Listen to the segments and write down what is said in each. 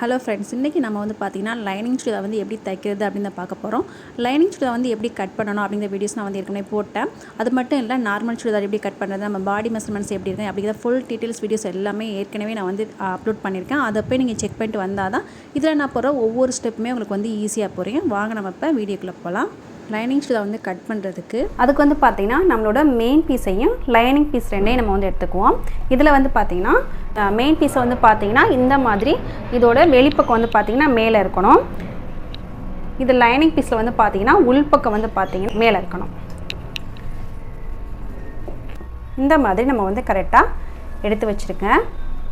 Hello friends இன்றைக்கி நம்ம வந்து பார்த்திங்கன்னா லைனிங் சுடிதார் வந்து எப்படி தைக்கிறது அப்படின்னு தான் பார்க்க போகிறோம் லைனிங் சுடிதார் வந்து எப்படி கட் பண்ணணும் அப்படிங்கிற வீடியோஸ் நான் வந்து ஏற்கனவே போட்டேன். அது மட்டும் இல்லை நார்மல் சுடிதார் எப்படி கட் பண்ணுறது நம்ம பாடி மெஷர்மெண்ட்ஸ் எப்படி இருக்கு அப்படிங்கிற ஃபுல் டீட்டெயில்ஸ் வீடியோஸ் எல்லாமே ஏற்கனவே நான் வந்து அப்லோட் பண்ணியிருக்கேன் அதை போய் நீங்கள் செக் பண்ணிட்டு வந்தால் தான் இதில் நான் போகிற ஒவ்வொரு ஸ்டெப்புமே உங்களுக்கு வந்து ஈஸியாக போகிறீங்க வாங்க நம்ம இப்போ வீடியோக்குள்ளே போகலாம் லைனிங் சுடிதார் வந்து கட் பண்ணுறதுக்கு அதுக்கு வந்து பார்த்திங்கன்னா நம்மளோட மெயின் பீஸையும் லைனிங் பீஸ் ரெண்டையும் நம்ம வந்து எடுத்துக்குவோம். இதில் வந்து பார்த்தீங்கன்னா மெயின் பீஸை வந்து பார்த்திங்கன்னா இந்த மாதிரி இதோட வெளிப்பக்கம் வந்து பார்த்திங்கன்னா மேலே இருக்கணும். இது லைனிங் பீஸில் வந்து பார்த்தீங்கன்னா உள்பக்கம் வந்து பார்த்திங்கன்னா மேலே இருக்கணும். இந்த மாதிரி நம்ம வந்து கரெக்டாக எடுத்து வச்சுருக்கேன்.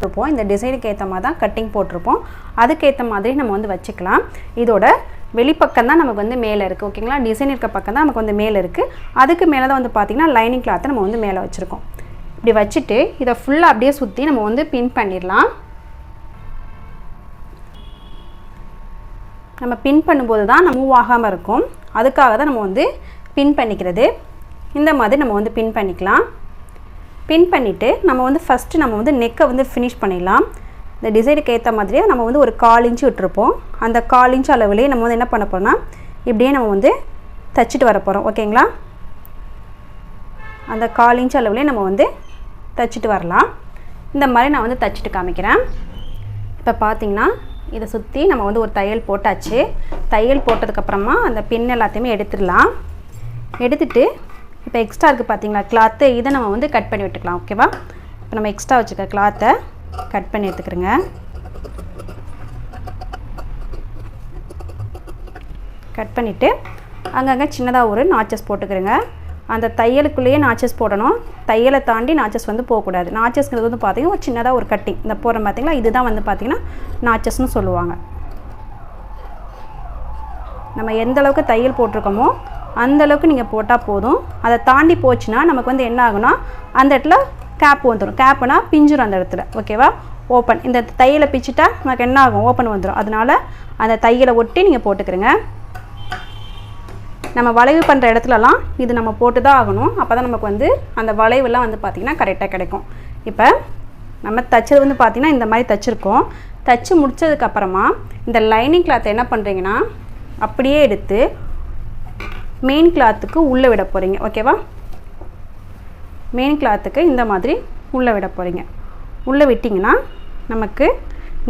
இருப்போம் இந்த டிசைனுக்கு ஏற்ற மாதிரி தான் கட்டிங் போட்டிருப்போம். அதுக்கேற்ற மாதிரி நம்ம வந்து வச்சுக்கலாம். இதோட வெளிப்பக்கம் தான் நமக்கு வந்து மேலே இருக்குது ஓகேங்களா? டிசைன் இருக்க பக்கம் தான் நமக்கு வந்து மேலே இருக்குது அதுக்கு மேலே தான் வந்து பார்த்திங்கன்னா லைனிங் கிளாத்தை நம்ம வந்து மேலே வச்சுருக்கோம். இப்படி வச்சுட்டு இதை ஃபுல்லாக அப்படியே சுற்றி நம்ம வந்து பின் பண்ணிடலாம். நம்ம பின் பண்ணும்போது தான் நம்ம மூவ் ஆகாமல் இருக்கும். அதுக்காக தான் நம்ம வந்து பின் பண்ணிக்கிறது. இந்த மாதிரி நம்ம வந்து பின் பண்ணிக்கலாம். பின் பண்ணிவிட்டு நம்ம வந்து ஃபஸ்ட்டு நம்ம வந்து நெக்கை வந்து ஃபினிஷ் பண்ணிடலாம். இந்த டிசைனுக்கு ஏற்ற மாதிரியே நம்ம வந்து ஒரு கால் இன்ச்சு விட்டுருப்போம். அந்த கால் இன்ச்சு அளவுலேயே நம்ம வந்து என்ன பண்ண போகிறோம்னா இப்படியே நம்ம வந்து தைச்சிட்டு வர போகிறோம் ஓகேங்களா? அந்த கால் இன்ச் அளவுலேயே நம்ம வந்து தைச்சிட்டு வரலாம். இந்த மாதிரி நான் வந்து தைச்சிட்டு காமிக்கிறேன். இப்போ பார்த்தீங்கன்னா இதை சுற்றி நம்ம வந்து ஒரு தையல் போட்டாச்சு. தையல் போட்டதுக்கப்புறமா அந்த பின் எல்லாத்தையுமே எடுத்துடலாம். எடுத்துட்டு இப்போ எக்ஸ்ட்ரா இருக்குது பார்த்தீங்களா கிளாத்து இதை நம்ம வந்து கட் பண்ணி விட்டுக்கலாம் ஓகேவா இப்போ நம்ம எக்ஸ்ட்ரா வச்சுக்க கிளாத்தை கட் பண்ணி எடுத்துக்கிறேங்க. கட் பண்ணிவிட்டு அங்கங்கே சின்னதாக ஒரு நாச்சஸ் போட்டுக்கிறேங்க. அந்த தையலுக்குள்ளேயே நாச்சஸ் போடணும். தையலை தாண்டி நாச்சஸ் வந்து போகக்கூடாது. நாச்சஸ்ங்கிறது வந்து பார்த்திங்கன்னா ஒரு சின்னதாக ஒரு கட்டிங் இந்த போடுற பார்த்திங்களா இதுதான் வந்து பார்த்திங்கன்னா நாச்சஸ்னு சொல்லுவாங்க. நம்ம எந்த அளவுக்கு தையல் போட்டிருக்கோமோ அந்த அளவுக்கு நீங்கள் போட்டால் போதும். அதை தாண்டி போச்சுன்னா நமக்கு வந்து என்ன ஆகுனா அந்த இடத்துல கேப் வந்துடும் கேப்புனா பிஞ்சிடும் அந்த இடத்துல. ஓகேவா ஓப்பன் இந்த தையலை பிச்சுட்டா நமக்கு என்ன ஆகும்? ஓப்பன் வந்துடும் அதனால் அந்த தையலை ஒட்டி நீங்கள் போட்டுக்கிறங்க. நம்ம வளைவு பண்ணுற இடத்துலலாம் இது நம்ம போட்டு தான் ஆகணும். அப்போ தான் நமக்கு வந்து அந்த வளைவுலாம் வந்து பார்த்திங்கன்னா கரெக்டாக கிடைக்கும். இப்போ நம்ம தைச்சது வந்து பார்த்திங்கன்னா இந்த மாதிரி தைச்சிருக்கோம். தைச்சி முடித்ததுக்கப்புறமா இந்த லைனிங் கிளாத்தை என்ன பண்ணுறீங்கன்னா அப்படியே எடுத்து மெயின் கிளாத்துக்கு உள்ளே விட போகிறீங்க ஓகேவா மெயின் கிளாத்துக்கு இந்த மாதிரி உள்ளே விட போகிறீங்க உள்ளே விட்டிங்கன்னா நமக்கு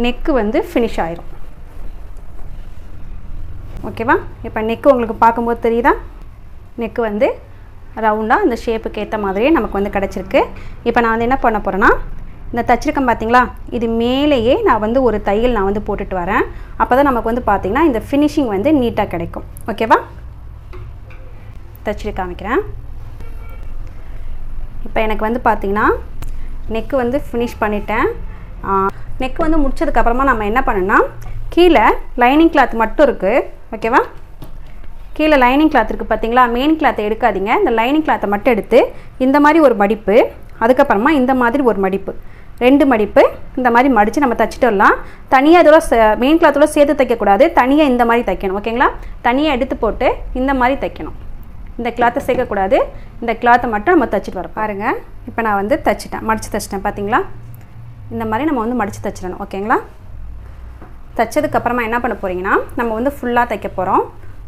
நெக்கு வந்து ஃபினிஷ் ஆயிரும். ஓகேவா இப்போ நெக்கு உங்களுக்கு பார்க்கும்போது தெரியுதா? நெக்கு வந்து ரவுண்டாக அந்த ஷேப்புக்கு ஏற்ற மாதிரியே நமக்கு வந்து கிடச்சிருக்கு. இப்போ நான் வந்து என்ன பண்ண போகிறேன்னா இந்த தச்சிருக்கம் பார்த்தீங்களா இது மேலேயே நான் வந்து ஒரு தையல் நான் வந்து போட்டுட்டு வரேன். அப்போ தான் நமக்கு வந்து பார்த்திங்கன்னா இந்த ஃபினிஷிங் வந்து நீட்டாக கிடைக்கும். ஓகேவா தச்சுட்டு காமிக்கிறேன். இப்போ எனக்கு வந்து பார்த்திங்கன்னா நெக்கு வந்து ஃபினிஷ் பண்ணிட்டேன். நெக் வந்து முடிச்சதுக்கப்புறமா நம்ம என்ன பண்ணோன்னா கீழே லைனிங் கிளாத் மட்டும் இருக்குது ஓகேவா கீழே லைனிங் கிளாத் இருக்குது பார்த்தீங்களா? மெயின் கிளாத்தை எடுக்காதீங்க. இந்த லைனிங் கிளாத்தை மட்டும் எடுத்து இந்த மாதிரி ஒரு மடிப்பு அதுக்கப்புறமா இந்த மாதிரி ஒரு மடிப்பு. ரெண்டு மடிப்பு இந்த மாதிரி மடித்து நம்ம தைச்சிட்டு வரலாம். தனியாக இதோட மெயின் கிளாத்தோட சேர்த்து தைக்கக்கூடாது. தனியாக இந்த மாதிரி தைக்கணும். ஓகேங்களா தனியாக எடுத்து போட்டு இந்த மாதிரி தைக்கணும். இந்த கிளாத்தை சேர்க்கக்கூடாது. இந்த கிளாத்தை மட்டும் நம்ம தைச்சிட்டு வரோம் பாருங்கள் இப்போ நான் வந்து தைச்சிட்டேன். மடித்து தைச்சிட்டேன். பார்த்தீங்களா இந்த மாதிரி நம்ம வந்து மடித்து தைச்சிடணும். ஓகேங்களா தைச்சதுக்கப்புறமா என்ன பண்ண போகிறீங்கன்னா நம்ம வந்து ஃபுல்லாக தைக்க போகிறோம்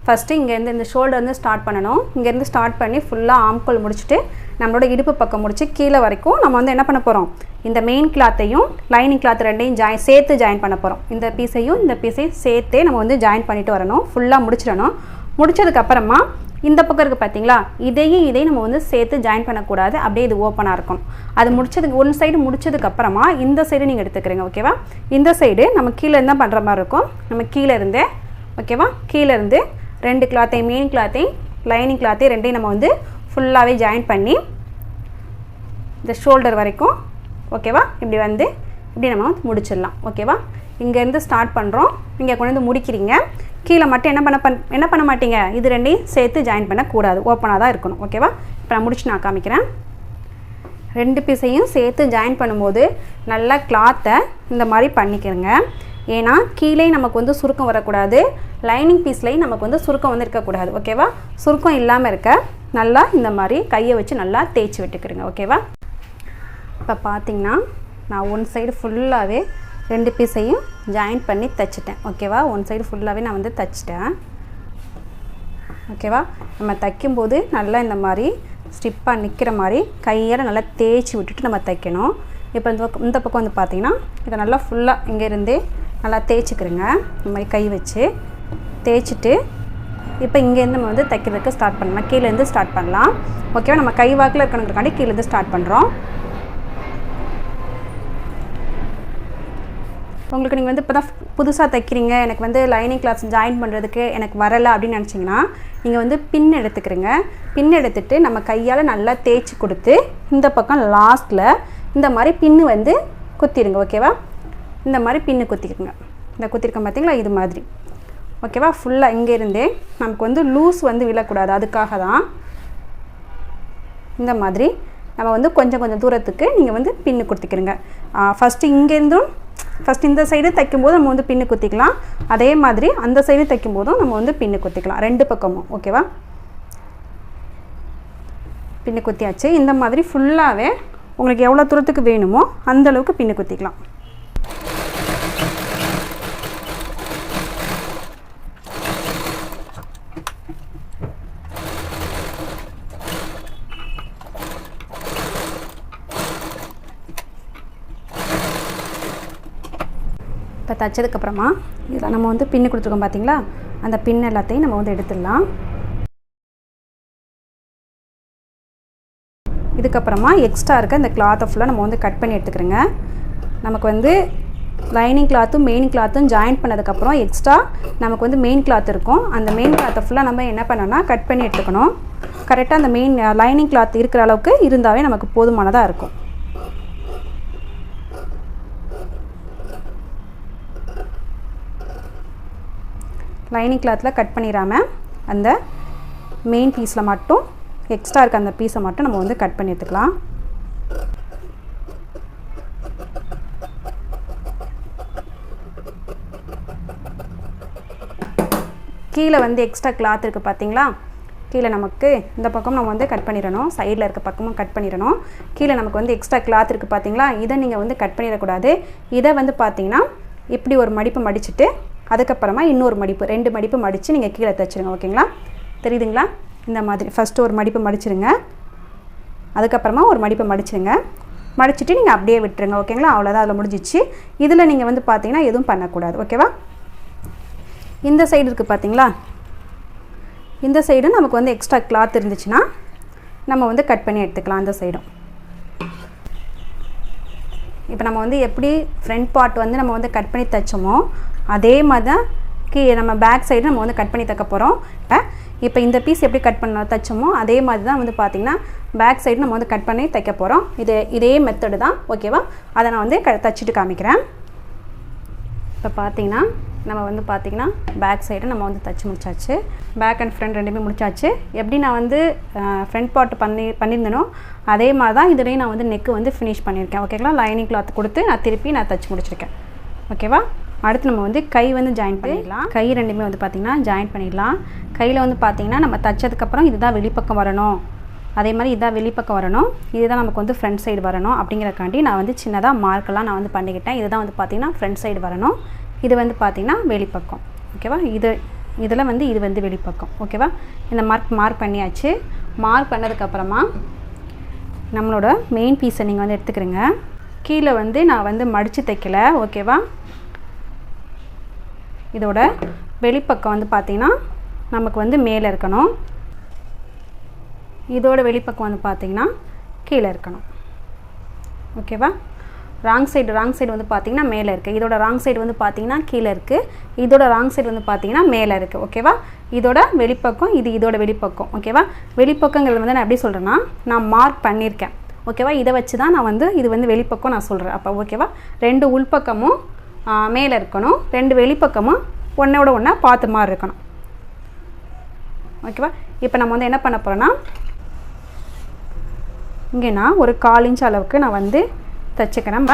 ஃபஸ்ட்டு இங்கேருந்து இந்த ஷோல்டர்ந்து ஸ்டார்ட் பண்ணணும். இங்கேருந்து ஸ்டார்ட் பண்ணி ஃபுல்லாக ஆம்கோல் முடிச்சுட்டு நம்மளோட இடுப்பு பக்கம் முடிச்சு கீழே வரைக்கும் நம்ம வந்து என்ன பண்ண போகிறோம் இந்த மெயின் கிளாத்தையும் லைனிங் கிளாத் ரெண்டையும் ஜாயின் சேர்த்து ஜாயின் பண்ண போகிறோம் இந்த பீஸையும் இந்த பீஸையும் சேர்த்தே நம்ம வந்து ஜாயின் பண்ணிட்டு வரணும். ஃபுல்லாக முடிச்சிடணும். முடிச்சதுக்கப்புறமா இந்த பக்கம் இருக்குது பார்த்தீங்களா இதையும் இதையும் நம்ம வந்து சேர்த்து ஜாயின் பண்ணக்கூடாது. அப்படியே இது ஓப்பனாக இருக்கும். அது முடிச்சதுக்கு ஒன் சைடு முடிச்சதுக்கப்புறமா இந்த சைடு நீங்கள் எடுத்துக்கிறீங்க ஓகேவா இந்த சைடு நம்ம கீழே இருந்தால் பண்ணுற மாதிரி இருக்கும். நம்ம கீழே இருந்தே ஓகேவா கீழே இருந்து ரெண்டு கிளாத்தையும் மெயின் கிளாத்தையும் லைனிங் கிளாத்தையும் ரெண்டையும் நம்ம வந்து ஃபுல்லாகவே ஜாயின் பண்ணி இந்த ஷோல்டர் வரைக்கும் ஓகேவா இப்படி வந்து இப்படி நம்ம வந்து முடிச்சிடலாம் ஓகேவா இங்கேருந்து ஸ்டார்ட் பண்ணுறோம் இங்கே கொண்டு வந்து முடிக்கிறீங்க. கீழே மட்டும் என்ன பண்ண பண் என்ன பண்ண மாட்டீங்க? இது ரெண்டையும் சேர்த்து ஜாயின் பண்ணக்கூடாது. ஓப்பனாக தான் இருக்கணும். ஓகேவா இப்போ நான் முடிச்சு நான் காமிக்கிறேன். ரெண்டு பீஸையும் சேர்த்து ஜாயின் பண்ணும்போது நல்லா கிளாத்தை இந்த மாதிரி பண்ணிக்கிறங்க. ஏன்னா கீழே நமக்கு வந்து சுருக்கம் வரக்கூடாது. லைனிங் பீஸ்லேயும் நமக்கு வந்து சுருக்கம் வந்து இருக்கக்கூடாது ஓகேவா சுருக்கம் இல்லாமல் இருக்க நல்லா இந்த மாதிரி கையை வச்சு நல்லா தேய்ச்சி விட்டுக்கிறங்க. ஓகேவா இப்போ பார்த்தீங்கன்னா நான் ஒன் சைடு ஃபுல்லாகவே ரெண்டு பீஸையும் ஜாயின் பண்ணி தைச்சிட்டேன். ஓகேவா ஒன் சைடு ஃபுல்லாகவே நான் வந்து தைச்சிட்டேன். ஓகேவா நம்ம தைக்கும்போது நல்லா இந்த மாதிரி ஸ்டிப்பாக நிற்கிற மாதிரி கையால் நல்லா தேய்ச்சி விட்டுட்டு நம்ம தைக்கணும். இப்போ இந்த பக்கம் இந்த பக்கம் வந்து பார்த்திங்கன்னா இதை நல்லா ஃபுல்லாக இங்கேருந்தே நல்லா தேய்ச்சிக்கிறோங்க. இந்த மாதிரி கை வச்சு தேய்ச்சிட்டு இப்போ இங்கேருந்து நம்ம வந்து தைக்கிறதுக்கு ஸ்டார்ட் பண்ணலாம். கீழேருந்து ஸ்டார்ட் பண்ணலாம். ஓகேவா நம்ம கை வாக்கில் இருக்கணுங்கிறக்காண்டி கீழேருந்து ஸ்டார்ட் பண்ணுறோம் உங்களுக்கு நீங்கள் வந்து இப்போ தான் புதுசாக தைக்கிறீங்க எனக்கு வந்து லைனிங் கிளாஸ் ஜாயின் பண்ணுறதுக்கு எனக்கு வரலை அப்படின்னு நினச்சிங்கன்னா நீங்கள் வந்து பின் எடுத்துக்கிறீங்க. பின் எடுத்துட்டு நம்ம கையால் நல்லா தேய்ச்சி கொடுத்து இந்த பக்கம் லாஸ்ட்டில் இந்த மாதிரி பின்னு வந்து குத்திடுங்க ஓகேவா இந்த மாதிரி பின்னு குத்திக்கிறங்க இந்த குத்திருக்கோம் பார்த்தீங்களா இது மாதிரி. ஓகேவா ஃபுல்லாக இங்கேருந்தே நமக்கு வந்து லூஸ் வந்து விழக்கூடாது. அதுக்காக தான் இந்த மாதிரி நம்ம வந்து கொஞ்சம் கொஞ்சம் தூரத்துக்கு நீங்கள் வந்து பின்னு கொடுத்துக்கிறங்க. ஃபஸ்ட்டு இங்கேருந்தும் ஃபஸ்ட் இந்த சைடு தைக்கும்போது நம்ம வந்து பின்னு குத்திக்கலாம். அதே மாதிரி அந்த சைடு தைக்கும்போதும் நம்ம வந்து பின்னு குத்திக்கலாம். ரெண்டு பக்கமும் ஓகேவா பின்னு குத்தியாச்சு. இந்த மாதிரி ஃபுல்லாகவே உங்களுக்கு எவ்வளோ தூரத்துக்கு வேணுமோ அந்த அளவுக்கு பின்னு குத்திக்கலாம். தைச்சதுக்கப்புறமா இதில் நம்ம வந்து பின்னு கொடுத்துருக்கோம் பார்த்தீங்களா அந்த பின் எல்லாத்தையும் நம்ம வந்து எடுத்துடலாம். இதுக்கப்புறமா எக்ஸ்ட்ரா இருக்க இந்த கிளாத்தை ஃபுல்லாக நம்ம வந்து கட் பண்ணி எடுத்துக்கிறோங்க. நமக்கு வந்து லைனிங் கிளாத்தும் மெயின் கிளாத்தும் ஜாயின் பண்ணதுக்கப்புறம் எக்ஸ்ட்ரா நமக்கு வந்து மெயின் கிளாத் இருக்கும். அந்த மெயின் கிளாத்தை ஃபுல்லாக நம்ம என்ன பண்ணோம்னா கட் பண்ணி எடுத்துக்கணும். கரெக்டாக அந்த மெயின் லைனிங் கிளாத் இருக்கிற அளவுக்கு இருந்தாவே நமக்கு போதுமானதாக இருக்கும். லைனிங் கிளாத்தில் கட் பண்ணிடாமல் அந்த மெயின் பீஸில் மட்டும் எக்ஸ்ட்ரா இருக்க அந்த பீஸை மட்டும் நம்ம வந்து கட் பண்ணி எடுத்துக்கலாம். கீழே வந்து எக்ஸ்ட்ரா கிளாத் இருக்குது பார்த்தீங்களா கீழே நமக்கு இந்த பக்கம் நம்ம வந்து கட் பண்ணிடணும். சைடில் இருக்க பக்கமும் கட் பண்ணிடணும். கீழே நமக்கு வந்து எக்ஸ்ட்ரா கிளாத் இருக்குது பார்த்தீங்களா இதை நீங்கள் வந்து கட் பண்ணிடக்கூடாது. இதை வந்து பார்த்தீங்கன்னா இப்படி ஒரு மடிப்பு மடிச்சுட்டு அதுக்கப்புறமா இன்னொரு மடிப்பு ரெண்டு மடிப்பு மடித்து நீங்கள் கீழே தைச்சிருங்க ஓகேங்களா? தெரியுதுங்களா? இந்த மாதிரி ஃபஸ்ட்டு ஒரு மடிப்பு மடிச்சிருங்க. அதுக்கப்புறமா ஒரு மடிப்பை மடிச்சிருங்க. மடிச்சுட்டு நீங்கள் அப்படியே விட்டுருங்க ஓகேங்களா? அவ்வளோதான் அதில் முடிஞ்சிச்சு. இதில் நீங்கள் வந்து பார்த்தீங்கன்னா எதுவும் பண்ணக்கூடாது ஓகேவா? இந்த சைடு இருக்குது பார்த்தீங்களா இந்த சைடும் நமக்கு வந்து எக்ஸ்ட்ரா கிளாத் இருந்துச்சுன்னா நம்ம வந்து கட் பண்ணி எடுத்துக்கலாம் அந்த சைடும் இப்போ நம்ம வந்து எப்படி ஃப்ரண்ட் பார்ட் வந்து நம்ம வந்து கட் பண்ணி தைச்சோமோ அதே மாதிரி தான் கீ நம்ம பேக் சைடு நம்ம வந்து கட் பண்ணி தைக்க போகிறோம் இப்போ இந்த பீஸ் எப்படி கட் பண்ண தைச்சோமோ அதே மாதிரி தான் வந்து பார்த்திங்கன்னா பேக் சைடு நம்ம வந்து கட் பண்ணி தைக்க போகிறோம் இது இதே மெத்தடு தான் ஓகேவா அதை நான் வந்து க தைச்சிட்டு காமிக்கிறேன். இப்போ பார்த்தீங்கன்னா நம்ம வந்து பார்த்திங்கன்னா பேக் சைடு நம்ம வந்து தைச்சி முடிச்சாச்சு. பேக் அண்ட் ஃப்ரண்ட் ரெண்டுமே முடிச்சாச்சு. எப்படி நான் வந்து ஃப்ரண்ட் பார்ட் பண்ணி பண்ணியிருந்தேனோ அதே மாதிரி தான் இதுலேயும் நான் வந்து நெக்கு வந்து ஃபினிஷ் பண்ணியிருக்கேன். ஓகேங்களா லைனிங் கிளாத் கொடுத்து நான் திருப்பி நான் தைச்சி முடிச்சிருக்கேன். ஓகேவா அடுத்து நம்ம வந்து கை வந்து ஜாயின் பண்ணிடலாம். கை ரெண்டுமே வந்து பார்த்திங்கன்னா ஜாயின் பண்ணிடலாம். கையில் வந்து பார்த்திங்கன்னா நம்ம தைச்சதுக்கப்புறம் இதுதான் வெளிப்பக்கம் வரணும். அதே மாதிரி இதான் வெளிப்பக்கம் வரணும். இதுதான் நமக்கு வந்து ஃப்ரண்ட் சைடு வரணும் அப்படிங்கிறக்காண்டி நான் வந்து சின்னதாக மார்க்கெல்லாம் நான் வந்து பண்ணிக்கிட்டேன். இதுதான் வந்து பார்த்திங்கன்னா ஃப்ரண்ட் சைடு வரணும். இது வந்து பார்த்திங்கன்னா வெளிப்பக்கம். ஓகேவா? இது இதில் வந்து இது வந்து வெளிப்பக்கம். ஓகேவா? இந்த மார்க் மார்க் பண்ணியாச்சு. மார்க் பண்ணதுக்கப்புறமா நம்மளோட மெயின் பீஸை நீங்கள் வந்து எடுத்துக்கிறீங்க. கீழே வந்து நான் வந்து மடித்து தைக்கல. ஓகேவா? இதோட வெளிப்பக்கம் வந்து பார்த்திங்கன்னா நமக்கு வந்து மேலே இருக்கணும். இதோட வெளிப்பக்கம் வந்து பார்த்திங்கன்னா கீழே இருக்கணும். ஓகேவா ராங் சைடு ராங் சைடு வந்து பார்த்திங்கன்னா மேலே இருக்குது இதோட ராங் சைடு வந்து பார்த்திங்கன்னா கீழே இருக்குது இதோட ராங் சைடு வந்து பார்த்திங்கன்னா மேலே இருக்குது ஓகேவா இதோட வெளிப்பக்கம் இது இதோட வெளிப்பக்கம். ஓகேவா வெளிப்பக்கங்கிறது வந்து நான் எப்படி சொல்கிறேன்னா நான் மார்க் பண்ணியிருக்கேன். ஓகேவா இதை வச்சு தான் நான் வந்து இது வந்து வெளிப்பக்கம் நான் சொல்கிறேன் அப்போ ஓகேவா ரெண்டு உள்பக்கமும் மேலே இருக்கணும். ரெண்டு வெளிப்பக்கமும் ஒன்றோட ஒன்றா பார்த்து மாதிரி இருக்கணும். ஓகேவா? இப்போ நம்ம வந்து என்ன பண்ண போகிறோன்னா இங்கே நான் ஒரு கால் இன்ச் அளவுக்கு நான் வந்து தைச்சிக்கிறேன்.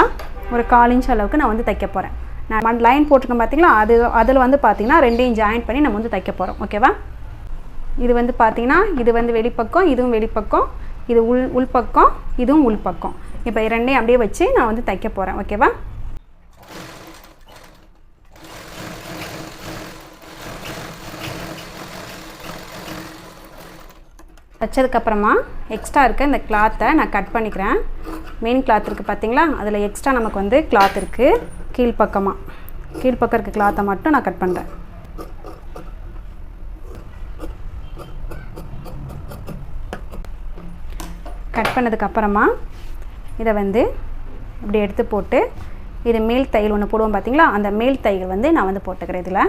ஒரு கால் இன்ச் அளவுக்கு நான் வந்து தைக்க போகிறேன் நான் லைன் போட்டிருக்கேன் பார்த்தீங்களா அது அதில் வந்து பார்த்திங்கன்னா ரெண்டையும் ஜாயின் பண்ணி நம்ம வந்து தைக்க போகிறோம் ஓகேவா? இது வந்து பார்த்திங்கன்னா இது வந்து வெளிப்பக்கம் இதுவும் வெளிப்பக்கம் இது உள் உள்பக்கம் இதுவும் உள்பக்கம். இப்போ ரெண்டையும் அப்படியே வச்சு நான் வந்து தைக்க போகிறேன் ஓகேவா? வச்சதுக்கப்புறமா எக்ஸ்ட்ரா இருக்க இந்த கிளாத்தை நான் கட் பண்ணிக்கிறேன். மெயின் கிளாத் இருக்குது பார்த்தீங்களா அதில் எக்ஸ்ட்ரா நமக்கு வந்து கிளாத் இருக்குது கீழ்ப்பக்கமாக கீழ்ப்பக்கம் இருக்க கிளாத்தை மட்டும் நான் கட் பண்ணுறேன் கட் பண்ணதுக்கப்புறமா இதை வந்து இப்படி எடுத்து போட்டு இது மேல் தையல் ஒன்று போடுவோம் பார்த்தீங்களா அந்த மேல் தையல் வந்து நான் வந்து போட்டுக்கிறேன் இதில்.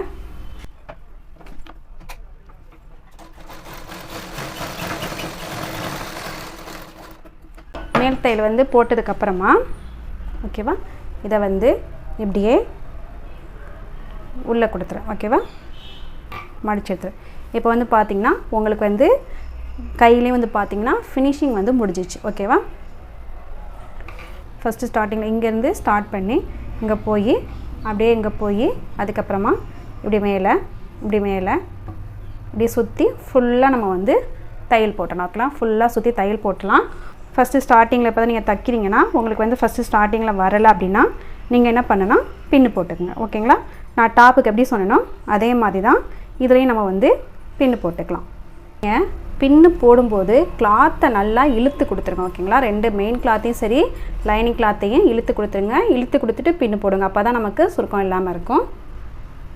மேல் தையல் வந்து போட்டதுக்கப்புறமா ஓகேவா இதை வந்து இப்படியே உள்ளே கொடுத்துறேன் ஓகேவா மடிச்சு இப்போ வந்து பார்த்திங்கன்னா உங்களுக்கு வந்து கையிலே வந்து பார்த்திங்கன்னா ஃபினிஷிங் வந்து முடிஞ்சிச்சு ஓகேவா ஃபஸ்ட்டு ஸ்டார்டிங்கில் இங்கேருந்து ஸ்டார்ட் பண்ணி இங்கே போய் அப்படியே இங்கே போய் அதுக்கப்புறமா இப்படி மேலே இப்படி மேலே இப்படி சுற்றி ஃபுல்லாக நம்ம வந்து தையல் போட்டலாம் ஓகேலாம் ஃபுல்லாக சுற்றி தையல் போட்டலாம். ஃபஸ்ட்டு ஸ்டார்டிங்கில் இப்போ தான் நீங்கள் தைக்கிறீங்கன்னா உங்களுக்கு வந்து ஃபஸ்ட்டு ஸ்டார்டிங்கில் வரலை அப்படின்னா நீங்கள் என்ன பண்ணுன்னா பின்னு போட்டுக்கோங்க. ஓகேங்களா நான் டாப்புக்கு எப்படி சொன்னேனோ அதே மாதிரி தான் இதுலேயும் நம்ம வந்து பின்னு போட்டுக்கலாம். நீங்கள் பின்னு போடும்போது கிளாத்தை நல்லா இழுத்து கொடுத்துருங்க ஓகேங்களா ரெண்டு மெயின் கிளாத்தையும் சரி லைனிங் கிளாத்தையும் இழுத்து கொடுத்துருங்க. இழுத்து கொடுத்துட்டு பின்னு போடுங்க. அப்போ தான் நமக்கு சுருக்கம் இல்லாமல் இருக்கும்.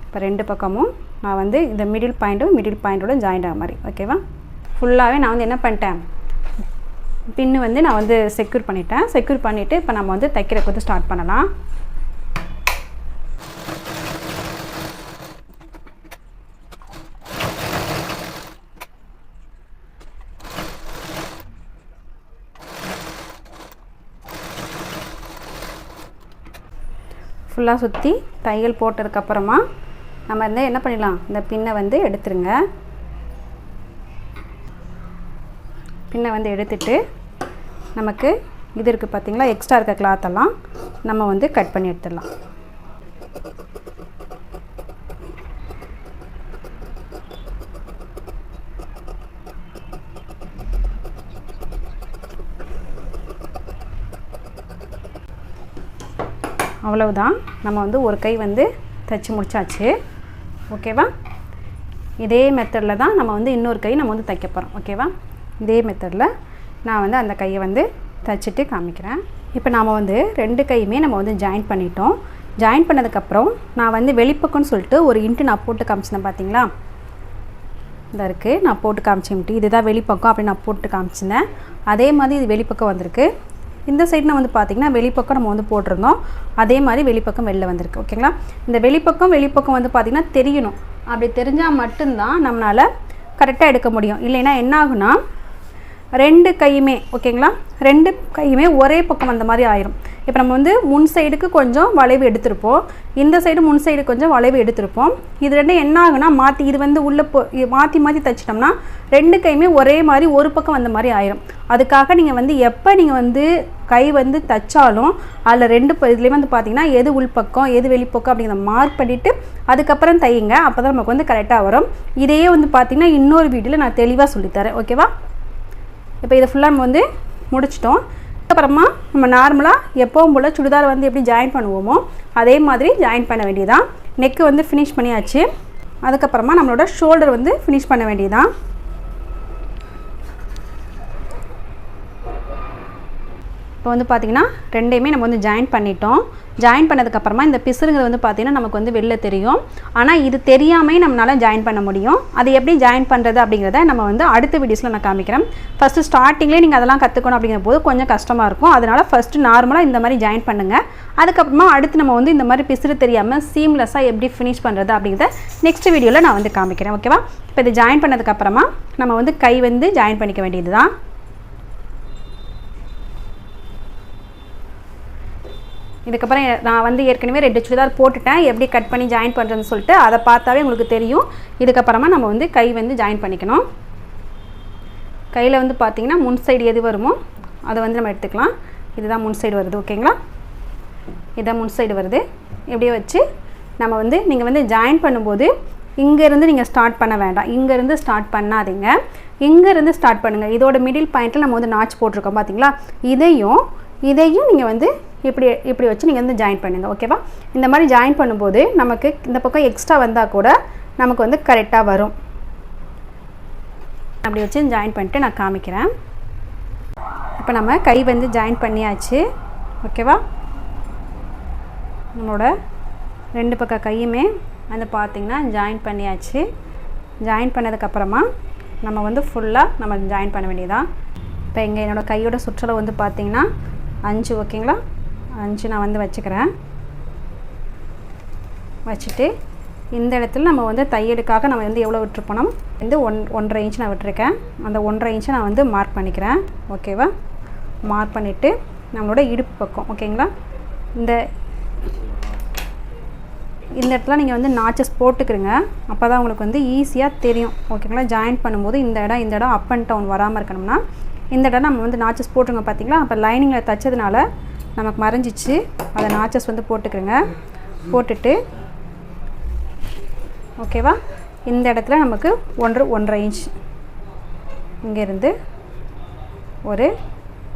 இப்போ ரெண்டு பக்கமும் நான் வந்து இந்த மிடில் பாயிண்ட்டும் மிடில் பாயிண்ட்டோட ஜாயிண்ட் ஆக மாதிரி ஓகேவா ஃபுல்லாகவே நான் வந்து என்ன பண்ணிட்டேன்? பின்னு வந்து நான் வந்து செக்யூர் பண்ணிட்டேன். செக்யூர் பண்ணிவிட்டு இப்போ நம்ம வந்து தைக்கிறக்கு வந்து ஸ்டார்ட் பண்ணலாம். ஃபுல்லாக சுற்றி தையல் போட்டதுக்கப்புறமா நம்ம வந்து என்ன பண்ணிடலாம்? இந்த பின்னை வந்து எடுத்துருங்க. பின்னை வந்து எடுத்துட்டு நமக்கு இது இருக்குது பார்த்திங்களா எக்ஸ்ட்ரா இருக்க கிளாத்தெல்லாம் நம்ம வந்து கட் பண்ணி எடுத்துடலாம். அவ்வளவுதான். நம்ம வந்து ஒரு கை வந்து தைச்சி முடிச்சாச்சு. ஓகேவா இதே மெத்தடில் தான் நம்ம வந்து இன்னொரு கை நம்ம வந்து தைக்க போகிறோம் ஓகேவா இதே மெத்தடில் நான் வந்து அந்த கையை வந்து தைச்சிட்டு காமிக்கிறேன். இப்போ நாம் வந்து ரெண்டு கையுமே நம்ம வந்து ஜாயின் பண்ணிட்டோம். ஜாயின் பண்ணதுக்கப்புறம் நான் வந்து வெளிப்பக்கம்னு சொல்லிட்டு ஒரு இன்ட்டு நான் போட்டு காமிச்சிருந்தேன் பார்த்தீங்களா இந்த இருக்குது நான் போட்டு காமிச்சேன்ட்டு இதுதான் வெளிப்பக்கம் அப்படி நான் போட்டு காமிச்சிருந்தேன் அதே மாதிரி இது வெளிப்பக்கம் வந்திருக்கு. இந்த சைடு நான் வந்து பார்த்திங்கன்னா வெளிப்பக்கம் நம்ம வந்து போட்டிருந்தோம். அதே மாதிரி வெளிப்பக்கம் வெளில வந்திருக்கு. ஓகேங்களா இந்த வெளிப்பக்கம் வெளிப்பக்கம் வந்து பார்த்திங்கன்னா தெரியணும். அப்படி தெரிஞ்சால் மட்டும்தான் நம்மளால் கரெக்டாக எடுக்க முடியும். இல்லைன்னா என்ன ஆகுனா ரெண்டு கையுமே ஓகேங்களா ரெண்டு கையுமே ஒரே பக்கம் அந்த மாதிரி ஆயிரும். இப்போ நம்ம வந்து முன் சைடுக்கு கொஞ்சம் வளைவு எடுத்திருப்போம். இந்த சைடு முன் சைடு கொஞ்சம் வளைவு எடுத்திருப்போம். இது ரெண்டும் என்ன ஆகுனா மாற்றி இது வந்து உள்ளே போ மாற்றி மாற்றி தைச்சிட்டோம்னா ரெண்டு கையுமே ஒரே மாதிரி ஒரு பக்கம் வந்த மாதிரி ஆயிரும். அதுக்காக நீங்கள் வந்து எப்போ நீங்கள் வந்து கை வந்து தைச்சாலும் அதில் ரெண்டு ப- இதுலேயும் வந்து பார்த்தீங்கன்னா எது உள்பக்கம் எது வெளிப்பக்கம் அப்படிங்கிறத மார்க் பண்ணிவிட்டு அதுக்கப்புறம் தையுங்க. அப்போ தான் நமக்கு வந்து கரெக்டாக வரும். இதையே வந்து பார்த்திங்கன்னா இன்னொரு வீடியோவில் நான் தெளிவாக சொல்லித்தரேன். ஓகேவா இப்போ இதை ஃபுல்லாக நம்ம வந்து முடிச்சிட்டோம். அதுக்கப்புறமா நம்ம நார்மலாக எப்போவும் போல் சுடிதார் வந்து எப்படி ஜாயின் பண்ணுவோமோ அதே மாதிரி ஜாயின் பண்ண வேண்டியதான் நெக்கு வந்து ஃபினிஷ் பண்ணியாச்சு. அதுக்கப்புறமா நம்மளோட ஷோல்டர் வந்து ஃபினிஷ் பண்ண வேண்டியதான் இப்போ வந்து பார்த்திங்கன்னா ரெண்டையுமே நம்ம வந்து ஜாயின் பண்ணிட்டோம். ஜாயின் பண்ணதுக்கப்புறமா இந்த பிசுறுங்கிறது வந்து பார்த்திங்கன்னா நமக்கு வந்து வெளில தெரியும். ஆனால் இது தெரியாமல் நம்மளால் ஜாயின் பண்ண முடியும். அது எப்படி ஜாயின் பண்ணுறது அப்படிங்கிறத நம்ம வந்து அடுத்த வீடியோஸில் நான் காமிக்கிறேன். ஃபஸ்ட்டு ஸ்டார்டிங்லேயே நீங்கள் அதெல்லாம் கற்றுக்கணும் அப்படிங்கிற போது கொஞ்சம் கஷ்டமாக இருக்கும். அதனால் ஃபஸ்ட்டு நார்மலாக இந்த மாதிரி ஜாயின் பண்ணுங்கள் அதுக்கப்புறமா அடுத்து நம்ம வந்து இந்த மாதிரி பிசுறு தெரியாமல் சீம்லெஸ்ஸாக எப்படி ஃபினிஷ் பண்ணுறது அப்படிங்கிறத நெக்ஸ்ட் வீடியோவில் நான் வந்து காமிக்கிறேன். ஓகேவா இப்போ இது ஜாயின் பண்ணதுக்கப்புறமா நம்ம வந்து கை வந்து ஜாயின் பண்ணிக்க வேண்டியது தான் இதுக்கப்புறம் நான் வந்து ஏற்கனவே ரெண்டு சுடிதார் போட்டுட்டேன். எப்படி கட் பண்ணி ஜாயின் பண்ணுறேன்னு சொல்லிட்டு அதை பார்த்தாவே உங்களுக்கு தெரியும். இதுக்கப்புறமா நம்ம வந்து கை வந்து ஜாயின் பண்ணிக்கணும். கையில் வந்து பார்த்தீங்கன்னா முன் சைடு எது வருமோ அதை வந்து நம்ம எடுத்துக்கலாம். இதுதான் முன் சைடு வருது ஓகேங்களா இதுதான் முன் சைடு வருது. இப்படியே வச்சு நம்ம வந்து நீங்கள் வந்து ஜாயின் பண்ணும்போது இங்கேருந்து நீங்கள் ஸ்டார்ட் பண்ண வேண்டாம். இங்கேருந்து ஸ்டார்ட் பண்ணாதீங்க. இங்கேருந்து ஸ்டார்ட் பண்ணுங்கள் இதோட மிடில் பாயிண்ட்டில் நம்ம வந்து நாச் போட்டிருக்கோம் பார்த்தீங்களா இதையும் இதையும் நீங்கள் வந்து இப்படி இப்படி வச்சு நீங்கள் வந்து ஜாயின் பண்ணுங்கள் ஓகேவா இந்த மாதிரி ஜாயின் பண்ணும்போது நமக்கு இந்த பக்கம் எக்ஸ்ட்ரா வந்தால் கூட நமக்கு வந்து கரெக்டாக வரும். அப்படி வச்சு ஜாயின் பண்ணிட்டு நான் காமிக்கிறேன். இப்போ நம்ம கை வந்து ஜாயின் பண்ணியாச்சு ஓகேவா நம்மளோட ரெண்டு பக்கம் கையுமே வந்து பார்த்திங்கன்னா ஜாயின் பண்ணியாச்சு. ஜாயின் பண்ணதுக்கப்புறமா நம்ம வந்து ஃபுல்லாக நம்ம ஜாயின் பண்ண வேண்டியதான் இப்போ இங்கே என்னோடய கையோட சுற்றளவு வந்து பார்த்திங்கன்னா அஞ்சு ஓகேங்களா அஞ்சு நான் வந்து வச்சுக்கிறேன். வச்சுட்டு இந்த இடத்துல நம்ம வந்து தையலுக்காக நம்ம வந்து எவ்வளோ விட்டுருப்போம் வந்து ஒன் ஒன்றரை இன்ச் நான் விட்டுருக்கேன். அந்த ஒன்றரை இன்ச்சை நான் வந்து மார்க் பண்ணிக்கிறேன். ஓகேவா மார்க் பண்ணிவிட்டு நம்மளோட இடுப்பு பக்கம் ஓகேங்களா இந்த இந்த இடத்துல நீங்கள் வந்து நாச்சஸ் போட்டுக்கிறங்க அப்போ தான் உங்களுக்கு வந்து ஈஸியாக தெரியும். ஓகேங்களா ஜாயின் பண்ணும்போது இந்த இடம் இந்த இடம் அப் அண்ட் டவுன் வராமல் இருக்கணும்னா இந்த இடம் நம்ம வந்து நாச்சஸ் போட்டுருங்க பார்த்தீங்களா அப்போ லைனிங்கில் தைச்சதுனால நமக்கு மறைஞ்சிச்சு. அதை நாச்சஸ் வந்து போட்டுக்கிறங்க போட்டுட்டு ஓகேவா? இந்த இடத்துல நமக்கு ஒன்று ஒன்றரை இன்ச் இங்கேருந்து ஒரு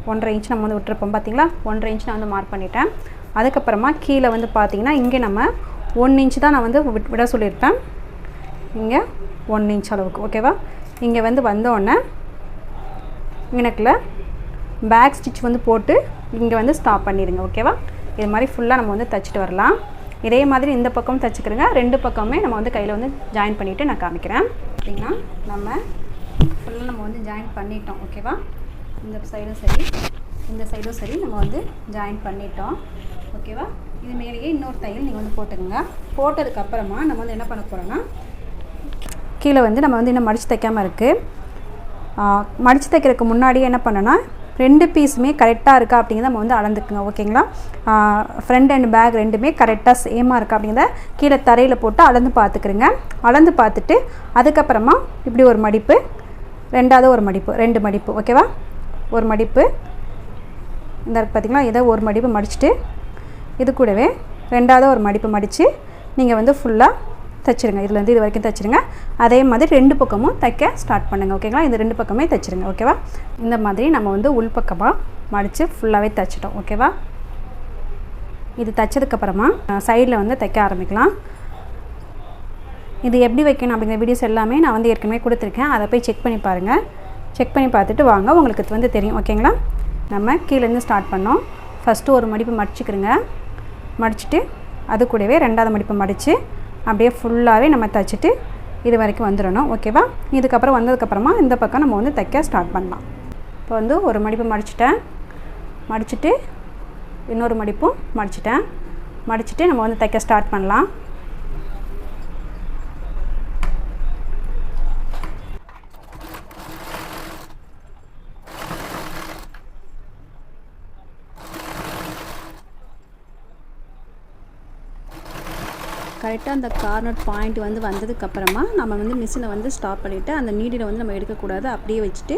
ஒன்றரை இன்ச் நம்ம வந்து விட்டுருப்போம். பார்த்தீங்களா? ஒன்றரை இன்ச் நான் வந்து மார்க் பண்ணிட்டேன். அதுக்கப்புறமா கீழே வந்து பார்த்தீங்கன்னா இங்கே நம்ம ஒன் இன்ச் தான் நான் வந்து விட்- விட சொல்லியிருப்பேன். இங்கே ஒன் இன்ச் அளவுக்கு ஓகேவா? இங்கே வந்து வந்தோடனே இங்கனக்கில் பேக் ஸ்டிச் வந்து போட்டு இங்கே வந்து ஸ்டாப் பண்ணிடுங்க ஓகேவா இது மாதிரி ஃபுல்லாக நம்ம வந்து தைச்சிட்டு வரலாம். இதே மாதிரி இந்த பக்கமும் தைச்சிக்கிறங்க. ரெண்டு பக்கமுமே நம்ம வந்து கையில் வந்து ஜாயின் பண்ணிவிட்டு நான் காமிக்கிறேன். அப்படின்னா நம்ம ஃபுல்லாக நம்ம வந்து ஜாயின் பண்ணிட்டோம் ஓகேவா இந்த சைடும் சரி. இந்த சைடும் சரி நம்ம வந்து ஜாயின் பண்ணிட்டோம் ஓகேவா இது மேலேயே இன்னொரு தையல் நீங்கள் வந்து போட்டுக்கோங்க. போட்டதுக்கப்புறமா நம்ம வந்து என்ன பண்ண போகிறோன்னா கீழே வந்து நம்ம வந்து இன்னும் மடித்து தைக்காமல் இருக்குது மடித்து தைக்கிறதுக்கு முன்னாடியே என்ன பண்ணேன்னா ரெண்டு பீஸுமே கரெக்டாக இருக்கா அப்படிங்கிறத நம்ம வந்து அளந்துக்குங்க ஓகேங்களா? ஃப்ரண்ட் அண்ட் பேக் ரெண்டுமே கரெக்டாக சேமாக இருக்கா அப்படிங்கிறத கீழே தரையில் போட்டு அளந்து பார்த்துக்கிறேங்க அளந்து பார்த்துட்டு அதுக்கப்புறமா இப்படி ஒரு மடிப்பு ரெண்டாவது ஒரு மடிப்பு ரெண்டு மடிப்பு ஓகேவா? ஒரு மடிப்பு. இந்த இருக்கு பார்த்தீங்களா இதை ஒரு மடிப்பு மடிச்சுட்டு இது கூடவே ரெண்டாவது ஒரு மடிப்பு மடித்து நீங்கள் வந்து ஃபுல்லாக தைச்சிருங்க. இதுலேருந்து இது வரைக்கும் தைச்சிருங்க. அதே மாதிரி ரெண்டு பக்கமும் தைக்க ஸ்டார்ட் பண்ணுங்கள் ஓகேங்களா இந்த ரெண்டு பக்கமே தைச்சிருங்க. ஓகேவா இந்த மாதிரி நம்ம வந்து உள்பக்கமாக மடித்து ஃபுல்லாகவே தைச்சிட்டோம். ஓகேவா இது தைச்சதுக்கப்புறமா சைடில் வந்து தைக்க ஆரம்பிக்கலாம். இது எப்படி வைக்கணும் அப்படிங்கிற வீடியோஸ் எல்லாமே நான் வந்து ஏற்கனவே கொடுத்துருக்கேன். அதை போய் செக் பண்ணி பாருங்கள் செக் பண்ணி பார்த்துட்டு வாங்க. உங்களுக்கு இது வந்து தெரியும். ஓகேங்களா நம்ம கீழேருந்து ஸ்டார்ட் பண்ணோம். ஃபஸ்ட்டு ஒரு மடிப்பு மடிச்சுக்கிறோங்க மடிச்சுட்டு அது கூடவே ரெண்டாவது மடிப்பு மடித்து அப்படியே ஃபுல்லாகவே நம்ம தைச்சிட்டு இது வரைக்கும் வந்துடணும் ஓகேவா இதுக்கப்புறம் வந்ததுக்கப்புறமா இந்த பக்கம் நம்ம வந்து தைக்க ஸ்டார்ட் பண்ணலாம். இப்போ வந்து ஒரு மடிப்பு மடிச்சிட்டேன். மடிச்சுட்டு இன்னொரு மடிப்பும் மடிச்சிட்டேன். மடிச்சுட்டு நம்ம வந்து தைக்க ஸ்டார்ட் பண்ணலாம். கரெக்டாக அந்த கார்னர் பாயிண்ட் வந்து வந்ததுக்கப்புறமா நம்ம வந்து மிஷினை வந்து ஸ்டாப் பண்ணிவிட்டு அந்த நீடில் வந்து நம்ம எடுக்கக்கூடாது. அப்படியே வச்சுட்டு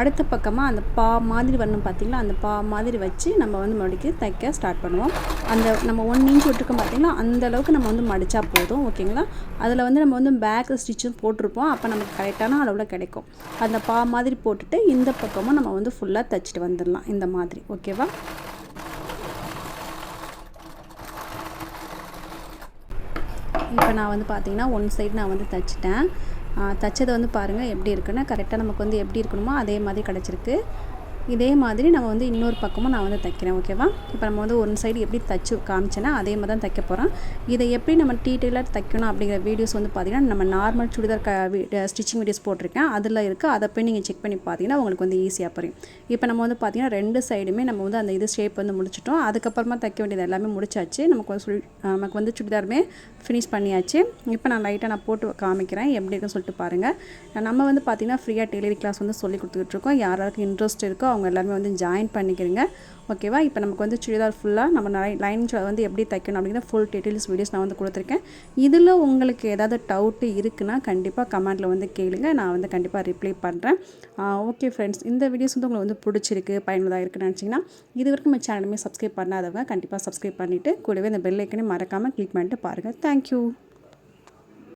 அடுத்த பக்கமாக அந்த பா மாதிரி வரணும் பார்த்திங்களா? அந்த பா மாதிரி வச்சு நம்ம வந்து மறுபடியும் தைக்க ஸ்டார்ட் பண்ணுவோம். அந்த நம்ம ஒன் இன்ச் விட்டுருக்கோம் பார்த்திங்களா? அந்த அளவுக்கு நம்ம வந்து மடித்தா போதும் ஓகேங்களா? அதில் வந்து நம்ம வந்து பேக் ஸ்டிச்சும் போட்டிருப்போம். அப்போ நமக்கு கரெக்டான அளவில் கிடைக்கும். அந்த பா மாதிரி போட்டுட்டு இந்த பக்கமும் நம்ம வந்து ஃபுல்லாக தைச்சிட்டு வந்துடலாம். இந்த மாதிரி ஓகேவா? இப்போ நான் வந்து பார்த்தீங்கன்னா ஒன் சைடு நான் வந்து தைச்சிட்டேன். தைச்சது வந்து பாருங்கள் எப்படி இருக்குன்னு கரெக்டாக நமக்கு வந்து எப்படி இருக்கணுமோ அதே மாதிரி கிடச்சிருக்கு. இதே மாதிரி நம்ம வந்து இன்னொரு பக்கமும் நான் வந்து தைக்கிறேன் ஓகேவா இப்போ நம்ம வந்து ஒன் சைடு எப்படி தைச்சு காமிச்சேன்னா அதே மாதிரி தான் தைக்க போகிறோம் இதை எப்படி நம்ம டீட்டெயிலாக தைக்கணும் அப்படிங்கிற வீடியோஸ் வந்து பார்த்திங்கன்னா நம்ம நார்மல் சுடிதார் க ஸ்டிச்சிங் வீடியோஸ் போட்டிருக்கேன். அதில் இருக்குது அதை போய் நீங்கள் செக் பண்ணி பார்த்தீங்கன்னா உங்களுக்கு வந்து ஈஸியாக புரியும். இப்போ நம்ம வந்து பார்த்திங்கன்னா ரெண்டு சைடுமே நம்ம வந்து அந்த இது ஷேப் வந்து முடிச்சிட்டோம். அதுக்கப்புறமா தைக்க வேண்டியது எல்லாமே முடிச்சாச்சு. நமக்கு வந்து நமக்கு வந்து சுடிதாருமே ஃபினிஷ் பண்ணியாச்சு. இப்போ நான் லைட்டாக நான் போட்டு காமிக்கிறேன். எப்படி இருக்குன்னு சொல்லிட்டு பாருங்கள் நம்ம வந்து பார்த்திங்கன்னா ஃப்ரீயாக டெய்லரி கிளாஸ் வந்து சொல்லி கொடுத்துட்ருக்கோம் யாராருக்கு இன்ட்ரெஸ்ட் இருக்கோ அவங்க எல்லாருமே வந்து ஜாயின் பண்ணிக்கிறீங்க. ஓகேவா இப்போ நமக்கு வந்து சுடிதார் ஃபுல்லாக நம்ம லைன் வந்து எப்படி தைக்கணும் அப்படிங்கிற ஃபுல் டீட்டெயில்ஸ் வீடியோஸ் நான் வந்து கொடுத்துருக்கேன். இதில் உங்களுக்கு ஏதாவது டவுட்டு இருக்குன்னா கண்டிப்பாக கமெண்ட்டில் வந்து கேளுங்க. நான் வந்து கண்டிப்பாக ரிப்ளை பண்ணுறேன் ஓகே ஃப்ரெண்ட்ஸ் இந்த வீடியோஸ் வந்து உங்களுக்கு வந்து பிடிச்சிருக்கு பயனுள்ளதாக இருக்குன்னு நினச்சிங்கன்னா இது வரைக்கும் நம்ம சேனலுமே சப்ஸ்கிரைப் பண்ணாதவங்க கண்டிப்பாக சப்ஸ்கிரைப் பண்ணிவிட்டு கூடவே இந்த பெல் ஐக்கனே மறக்காமல் கிளிக் பண்ணிட்டு பாருங்கள் தேங்க்யூ